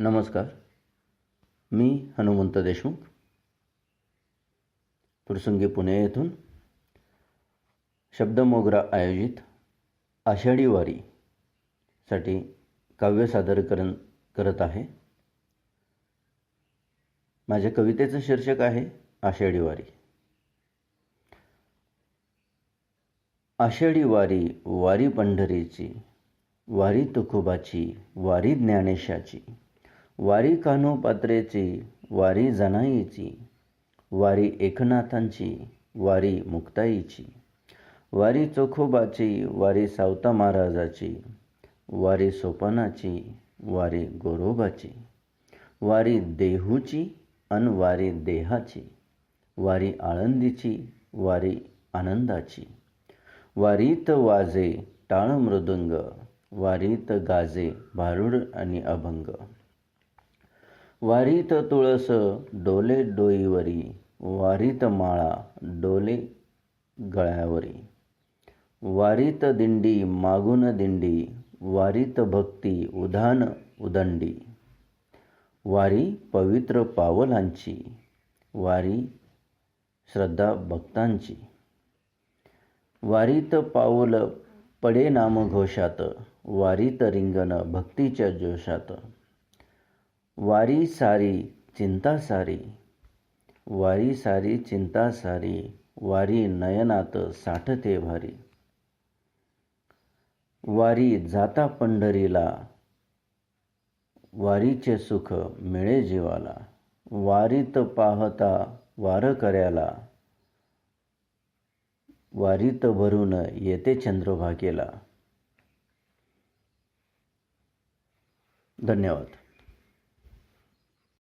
नमस्कार. मी हनुमंत देशमुख फुरसुंगी पुणे येथून शब्दमोगरा आयोजित आषाढी वारीसाठी काव्य सादरीकरण करत आहे. माझ्या कवितेचं शीर्षक आहे आषाढी वारी. आषाढी वारी वारी पंढरीची वारी तुकोबाची वारी ज्ञानेशाची वारी कान्होपात्रेची वारी जनाईची वारी एकनाथांची वारी मुक्ताईची वारी चोखोबाची वारी सावता महाराजाची वारी सोपानाची वारी गोरोबाची वारी देहूची अन वारी देहाची वारी आळंदीची वारी आनंदाची वारीत वाजे टाळ मृदुंग वारीत गाजे भारुड आणि अभंग. वारीत तुळस डोले डोईवरी वारीत माळा डोले गळ्यावरी. वारीत दिंडी मागून दिंडी वारीत भक्ती उधान उदंडी. वारी पवित्र पावलांची वारी श्रद्धा भक्तांची. वारीत पाऊल पडे नामघोषात वारीत रिंगण भक्तीच्या जोशात. वारी सारी चिंता सारी वारी सारी चिंता सारी वारी नयनात साठते भारी. वारी जाता पंढरीला वारीचे सुख मिळे जीवाला. वारीत पाहता वार कर्याला वारीत भरून येते चंद्रभागेला. धन्यवाद.